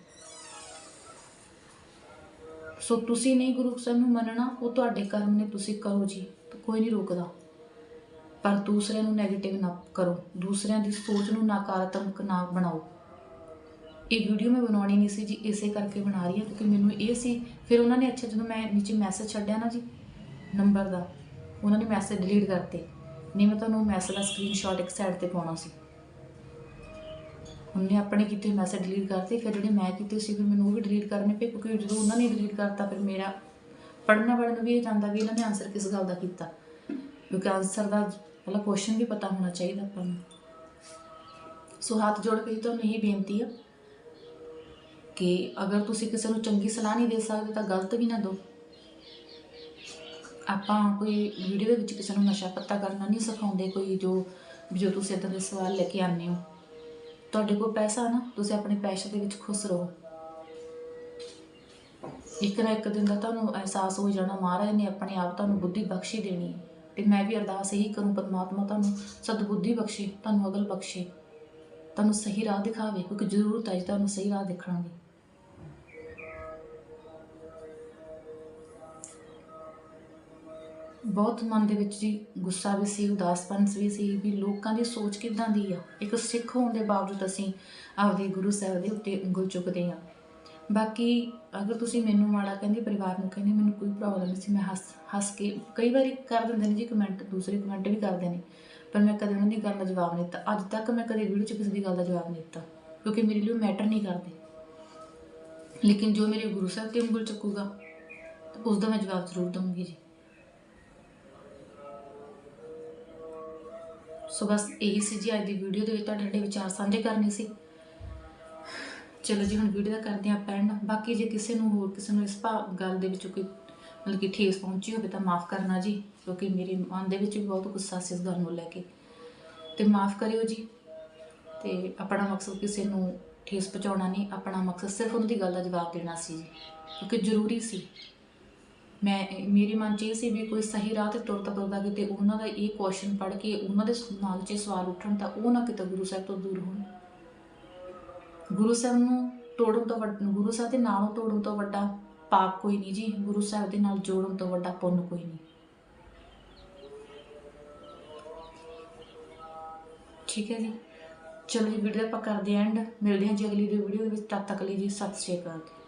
ਸੋ ਤੁਸੀਂ ਨਹੀਂ ਗੁਰੂ ਸਾਹਿਬ ਨੂੰ ਮੰਨਣਾ, ਉਹ ਤੁਹਾਡੇ ਕਰਮ ਨੇ ਤੁਸੀਂ ਕਰੋ ਜੀ ਕੋਈ ਨਹੀਂ ਰੋਕਦਾ। ਪਰ ਦੂਸਰਿਆਂ ਨੂੰ 네ਗੇਟਿਵ ਨਾ ਕਰੋ, ਦੂਸਰਿਆਂ ਦੀ ਸੋਚ ਨੂੰ ਨਕਾਰਾਤਮਕ ਨਾ ਬਣਾਓ। ਇਹ ਵੀਡੀਓ ਮੈਂ ਬਣਾਉਣੀ ਨਹੀਂ ਸੀ ਜੀ, ਇਸੇ ਕਰਕੇ ਬਣਾ ਰਹੀ ਹਾਂ, ਕਿਉਂਕਿ ਮੈਨੂੰ ਇਹ ਸੀ, ਫਿਰ ਉਹਨਾਂ ਨੇ ਅੱਛਾ ਜਦੋਂ ਮੈਂ ਨੀਚੇ ਮੈਸੇਜ ਛੱਡਿਆ ਨਾ ਜੀ ਨੰਬਰ ਦਾ ਉਹਨਾਂ ਨੇ ਮੈਸੇਜ ਡਿਲੀਟ ਕਰਤੇ। ਨਹੀਂ, ਮੈਂ ਤੁਹਾਨੂੰ ਮੈਸੇਜ ਦਾ ਸਕਰੀਨਸ਼ਾਟ ਇੱਕ ਸਾਈਡ ਤੇ ਪਾਉਣਾ ਸੀ। ਉਹਨੇ ਆਪਣੇ ਕੀਤੇ ਮੈਸੇਜ ਡਿਲੀਟ ਕਰਤੇ, ਫਿਰ ਜਿਹੜੇ ਮੈਂ ਕੀਤੇ ਸੀ, ਫਿਰ ਮੈਨੂੰ ਉਹ ਵੀ ਡਿਲੀਟ ਕਰਨੇ ਪਏ, ਕਿਉਂਕਿ ਜਦੋਂ ਉਹਨਾਂ ਨੇ ਡਿਲੀਟ ਕਰਤਾ, ਫਿਰ ਮੇਰਾ ਪੜ੍ਹਨਾ ਵਾਲੇ ਵੀ ਇਹ ਜਾਂਦਾ ਵੀ ਇਹਨਾਂ ਨੇ ਆਨਸਰ ਕਿਸ ਗੱਲ ਦਾ ਕੀਤਾ। ਕਿਉਂਕਿ ਆਨਸਰ ਦਾ ਪਹਿਲਾਂ ਕੁਐਸਚਨ ਵੀ ਪਤਾ ਹੋਣਾ ਚਾਹੀਦਾ ਆਪਾਂ ਨੂੰ। ਸੋ ਹੱਥ ਜੋੜ ਕੇ ਤੁਹਾਨੂੰ ਇਹ ਬੇਨਤੀ ਆ ਕਿ ਅਗਰ ਤੁਸੀਂ ਕਿਸੇ ਨੂੰ ਚੰਗੀ ਸਲਾਹ ਨਹੀਂ ਦੇ ਸਕਦੇ, ਤਾਂ ਗਲਤ ਵੀ ਨਾ ਦਿਓ ਆਪਾਂ ਕੋਈ ਵੀਡੀਓ ਦੇ ਵਿੱਚ ਕਿਸੇ ਨੂੰ ਨਸ਼ਾ ਪੱਤਾ ਕਰਨਾ ਨਹੀਂ ਸਿਖਾਉਂਦੇ ਕੋਈ ਜੋ ਵੀ ਜੋ ਤੁਸੀਂ ਇਦਾਂ ਦੇ ਸਵਾਲ ਲੈ ਕੇ ਆਉਂਦੇ ਹੋ। ਤੁਹਾਡੇ ਕੋਲ ਪੈਸਾ ਨਾ, ਤੁਸੀਂ ਆਪਣੇ ਪੈਸੇ ਦੇ ਵਿੱਚ ਖੁਸ਼ ਰਹੋ। ਇੱਕ ਨਾ ਇੱਕ ਦਿਨ ਦਾ ਤੁਹਾਨੂੰ ਅਹਿਸਾਸ ਹੋ ਜਾਣਾ, ਮਹਾਰਾਜ ਨੇ ਆਪਣੇ ਆਪ ਤੁਹਾਨੂੰ ਬੁੱਧੀ ਬਖਸ਼ੀ ਦੇਣੀ ਹੈ। ਤੇ ਮੈਂ ਵੀ ਅਰਦਾਸ ਇਹੀ ਕਰੂੰ, ਪਰਮਾਤਮਾ ਤੁਹਾਨੂੰ ਸਤਬੁੱਧੀ ਬਖਸ਼ੇ, ਤੁਹਾਨੂੰ ਅਗਲ ਬਖਸ਼ੇ। ਤੁਹਾਨੂੰ ਸਹੀ ਰਾਹ ਦਿਖਾਵੇ, ਕਿਉਂਕਿ ਜ਼ਰੂਰਤ ਹੈ ਤੁਹਾਨੂੰ ਸਹੀ ਰਾਹ ਦਿਖਣ ਦੀ। ਬਹੁਤ ਮਨ ਦੇ ਵਿੱਚ ਜੀ ਗੁੱਸਾ ਵੀ ਸੀ, ਉਦਾਸਪਨ ਵੀ ਸੀ ਵੀ ਲੋਕਾਂ ਦੀ ਸੋਚ ਕਿਦਾਂ ਦੀ ਆ? ਇੱਕ ਸਿੱਖ ਹੋਣ ਦੇ ਬਾਵਜੂਦ ਅਸੀਂ ਆਪਦੇ ਗੁਰੂ ਸਾਹਿਬ ਦੇ ਉੱਤੇ ਉਂਗਲ ਚੁੱਕਦੇ ਆ ਬਾਕੀ ਅਗਰ ਤੁਸੀਂ ਮੈਨੂੰ ਮਾੜਾ ਕਹਿੰਦੇ, ਪਰਿਵਾਰ ਨੂੰ ਕਹਿੰਦੇ, ਮੈਨੂੰ ਕੋਈ ਪ੍ਰੋਬਲਮ ਨਹੀਂ ਸੀ, ਮੈਂ ਹੱਸ ਹੱਸ ਕੇ ਕਈ ਵਾਰੀ ਕਰ ਦਿੰਦੇ ਨੇ ਜੀ ਕਮੈਂਟ ਦੂਸਰੇ ਕਮੈਂਟ ਵੀ ਕਰਦੇ ਨੇ। ਪਰ ਮੈਂ ਕਦੇ ਉਹਨਾਂ ਦੀ ਗੱਲ ਦਾ ਜਵਾਬ ਨਹੀਂ ਦਿੱਤਾ। ਅੱਜ ਤੱਕ ਮੈਂ ਕਦੇ ਵੀਡੀਓ 'ਚ ਕਿਸੇ ਦੀ ਗੱਲ ਦਾ ਜਵਾਬ ਨਹੀਂ ਦਿੱਤਾ, ਕਿਉਂਕਿ ਮੇਰੇ ਲਈ ਮੈਟਰ ਨਹੀਂ ਕਰਦੇ। ਲੇਕਿਨ ਜੋ ਮੇਰੇ ਗੁਰੂ ਸਾਹਿਬ ਤੇ ਉਂਗਲ ਚੁੱਕੂਗਾ, ਤਾਂ ਉਸ ਦਾ ਮੈਂ ਜਵਾਬ ਜ਼ਰੂਰ ਦਊਂਗੀ ਜੀ। ਸੋ ਬਸ ਇਹੀ ਸੀ ਜੀ ਅੱਜ ਦੀ ਵੀਡੀਓ ਦੇ ਵਿੱਚ, ਤੁਹਾਡੇ ਜਿਹੜੇ ਵਿਚਾਰ ਸਾਂਝੇ ਕਰਨੇ ਸੀ। ਚਲੋ ਜੀ, ਹੁਣ ਵੀਡੀਓ ਦਾ ਕਰਦੇ ਹਾਂ ਪੈਂਡ ਬਾਕੀ ਜੇ ਕਿਸੇ ਨੂੰ ਹੋਰ ਕਿਸੇ ਨੂੰ ਇਸ ਭਾਵ ਗੱਲ ਦੇ ਵਿੱਚ ਕੋਈ ਮਤਲਬ ਕਿ ਠੇਸ ਪਹੁੰਚੀ ਹੋਵੇ ਤਾਂ ਮਾਫ ਕਰਨਾ ਜੀ, ਕਿਉਂਕਿ ਮੇਰੇ ਮਨ ਦੇ ਵਿੱਚ ਵੀ ਬਹੁਤ ਗੁੱਸਾ ਸੀ ਇਸ ਗੱਲ ਨੂੰ ਲੈ ਕੇ। ਤੇ ਮਾਫ ਕਰਿਓ ਜੀ। ਤੇ ਆਪਣਾ ਮਕਸਦ ਕਿਸੇ ਨੂੰ ਠੇਸ ਪਹੁੰਚਾਉਣਾ ਨਹੀਂ, ਆਪਣਾ ਮਕਸਦ ਸਿਰਫ ਉਹਨਾਂ ਦੀ ਗੱਲ ਦਾ ਜਵਾਬ ਦੇਣਾ ਸੀ ਜੀ, ਕਿਉਂਕਿ ਜ਼ਰੂਰੀ ਸੀ। ਮੈਂ, ਮੇਰੇ ਮਨ 'ਚ ਇਹ ਸੀ ਵੀ ਕੋਈ ਸਹੀ ਰਾਹ ਤੇ ਤੁਰਦਾ ਤੁਰਦਾ ਕਿਤੇ, ਉਹਨਾਂ ਦਾ ਇਹ ਕੁਐਸਚਨ ਪੜ੍ਹ ਕੇ ਉਹਨਾਂ ਦੇ ਦਿਮਾਗ 'ਚ ਸਵਾਲ ਉੱਠਣ ਤਾਂ ਉਹ ਨਾ ਕਿਤੇ ਗੁਰੂ ਸਾਹਿਬ ਤੋਂ ਦੂਰ ਹੋਣ। ਗੁਰੂ ਸਾਹਿਬ ਨੂੰ ਤੋੜਨ ਤੋਂ ਵੱਡਾ, ਗੁਰੂ ਸਾਹਿਬ ਦੇ ਨਾਲੋਂ ਤੋੜਨ ਤੋਂ ਵੱਡਾ ਪਾਪ ਕੋਈ ਨਹੀਂ ਜੀ, ਗੁਰੂ ਸਾਹਿਬ ਦੇ ਨਾਲ ਜੋੜਨ ਤੋਂ ਵੱਡਾ ਪੁੰਨ ਕੋਈ ਨਹੀਂ। ਠੀਕ ਹੈ ਜੀ। ਚਲੋ ਜੀ ਵੀਡੀਓ ਆਪਾਂ ਕਰਦੇ ਐਂਡ ਮਿਲਦੇ ਹਾਂ ਜੀ ਅਗਲੀ ਵੀਡੀਓ ਦੇ ਵਿੱਚ। ਤਦ ਤੱਕ ਲਈ ਜੀ, ਸਤਿ ਸ਼੍ਰੀ ਅਕਾਲ।